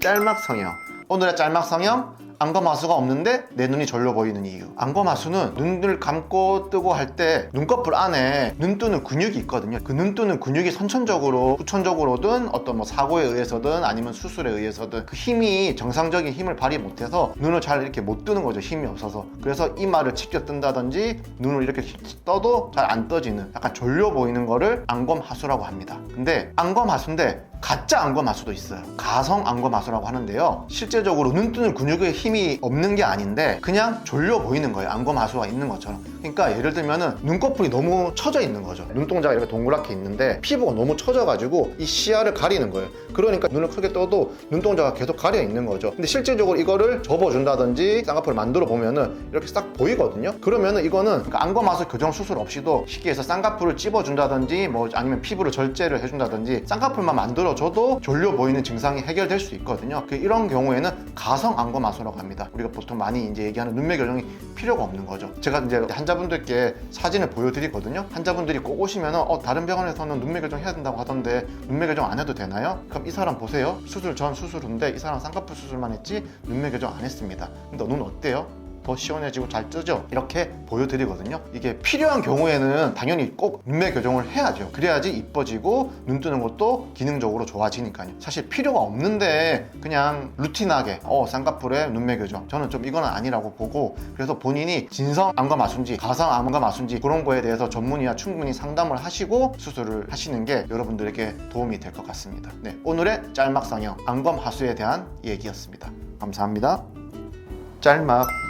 짤막 성형. 오늘의 짤막 성형 안검하수가 없는데 내 눈이 절로 보이는 이유. 안검하수는 눈을 감고 뜨고 할 때 눈꺼풀 안에 눈 뜨는 근육이 있거든요. 그 눈 뜨는 근육이 선천적으로 후천적으로든 어떤 뭐 사고에 의해서든 아니면 수술에 의해서든 그 힘이 정상적인 힘을 발휘 못해서 눈을 잘 이렇게 못 뜨는 거죠. 힘이 없어서. 그래서 이마를 치켜 뜬다든지 눈을 이렇게 떠도 잘 안 떠지는 약간 졸려 보이는 거를 안검하수라고 합니다. 근데 안검하수인데 가짜 안검하수도 있어요. 가성 안검하수라고 하는데요. 실제적으로 눈 뜨는 근육에 힘이 없는 게 아닌데 그냥 졸려 보이는 거예요. 안검하수가 있는 것처럼. 그러니까 예를 들면은 눈꺼풀이 너무 처져 있는 거죠. 눈동자가 이렇게 동그랗게 있는데 피부가 너무 처져가지고 이 시야를 가리는 거예요. 그러니까 눈을 크게 떠도 눈동자가 계속 가려 있는 거죠. 근데 실질적으로 이거를 접어준다든지 쌍꺼풀을 만들어 보면은 이렇게 싹 보이거든요. 그러면은 이거는 그러니까 안검하수 교정 수술 없이도 쉽게 해서 쌍꺼풀을 찝어준다든지 뭐 아니면 피부를 절제를 해준다든지 쌍꺼풀만 만들어 줘도 졸려 보이는 증상이 해결될 수 있거든요. 그 이런 경우에는 가성 안검하수라고 합니다. 우리가 보통 많이 이제 얘기하는 눈매 교정이 필요가 없는 거죠. 제가 이제 환자분들께 사진을 보여드리거든요. 환자분들이 꼭 오시면은 어 다른 병원에서는 눈매 교정 해야 된다고 하던데 눈매 교정 안 해도 되나요? 그럼 이 사람 보세요. 수술 전 수술 후인데 이 사람 쌍꺼풀 수술만 했지 눈매 교정 안 했습니다. 근데 눈 어때요? 더 시원해지고 잘 뜨죠? 이렇게 보여드리거든요. 이게 필요한 경우에는 당연히 꼭 눈매 교정을 해야죠. 그래야지 이뻐지고 눈 뜨는 것도 기능적으로 좋아지니까요. 사실 필요가 없는데 그냥 루틴하게 어 쌍꺼풀에 눈매 교정 저는 좀 이건 아니라고 보고 그래서 본인이 진성 안과 마순지 가상 안과 마순지 그런 거에 대해서 전문의와 충분히 상담을 하시고 수술을 하시는 게 여러분들에게 도움이 될 것 같습니다. 네, 오늘의 짤막 성형 안검 하수에 대한 얘기였습니다. 감사합니다. 짤막